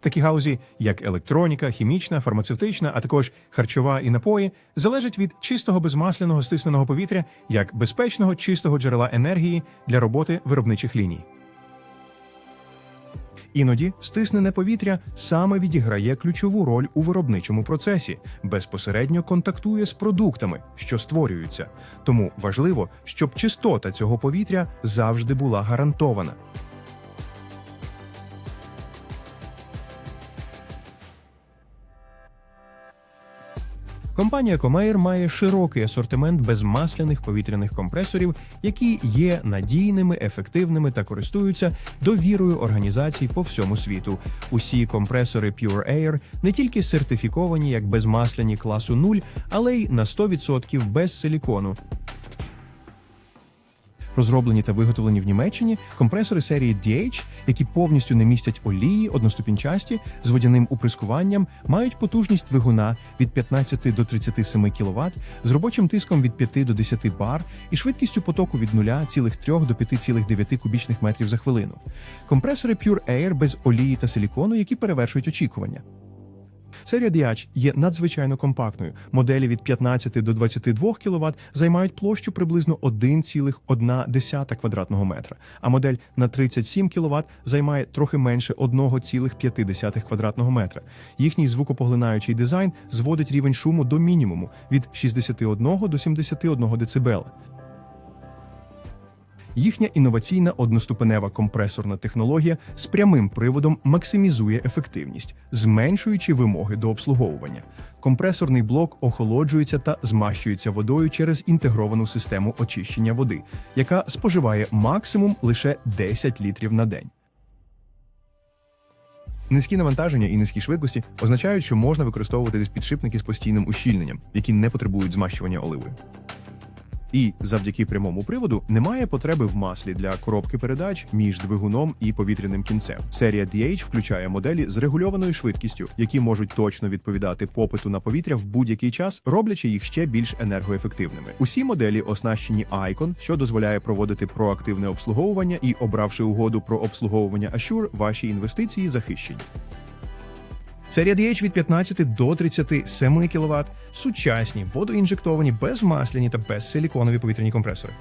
Такі галузі, як електроніка, хімічна, фармацевтична, а також харчова і напої, залежать від чистого безмасляного стисненого повітря як безпечного чистого джерела енергії для роботи виробничих ліній. Іноді стиснене повітря саме відіграє ключову роль у виробничому процесі, безпосередньо контактує з продуктами, що створюються. Тому важливо, щоб чистота цього повітря завжди була гарантована. Компанія Comair має широкий асортимент безмасляних повітряних компресорів, які є надійними, ефективними та користуються довірою організацій по всьому світу. Усі компресори Pure Air не тільки сертифіковані як безмасляні класу 0, але й на 100% без силікону. Розроблені та виготовлені в Німеччині компресори серії DH, які повністю не містять олії, одноступінчасті з водяним уприскуванням, мають потужність двигуна від 15 до 37 кВт з робочим тиском від 5 до 10 бар і швидкістю потоку від 0,3 до 5,9 кубічних метрів за хвилину. Компресори Pure Air без олії та силікону, які перевершують очікування. Серія DH є надзвичайно компактною. Моделі від 15 до 22 кВт займають площу приблизно 1,1 квадратного метра, а модель на 37 кВт займає трохи менше 1,5 квадратного метра. Їхній звукопоглинаючий дизайн зводить рівень шуму до мінімуму від 61 до 71 дБ. Їхня інноваційна одноступенева компресорна технологія з прямим приводом максимізує ефективність, зменшуючи вимоги до обслуговування. Компресорний блок охолоджується та змащується водою через інтегровану систему очищення води, яка споживає максимум лише 10 літрів на день. Низькі навантаження і низькі швидкості означають, що можна використовувати підшипники з постійним ущільненням, які не потребують змащування оливою. І завдяки прямому приводу немає потреби в маслі для коробки передач між двигуном і повітряним кінцем. Серія DH включає моделі з регульованою швидкістю, які можуть точно відповідати попиту на повітря в будь-який час, роблячи їх ще більш енергоефективними. Усі моделі оснащені Icon, що дозволяє проводити проактивне обслуговування і, обравши угоду про обслуговування Assure, ваші інвестиції захищені. Серія DH від 15 до 37 кВт, сучасні, водоінжектовані, безмасляні та безсиліконові повітряні компресори.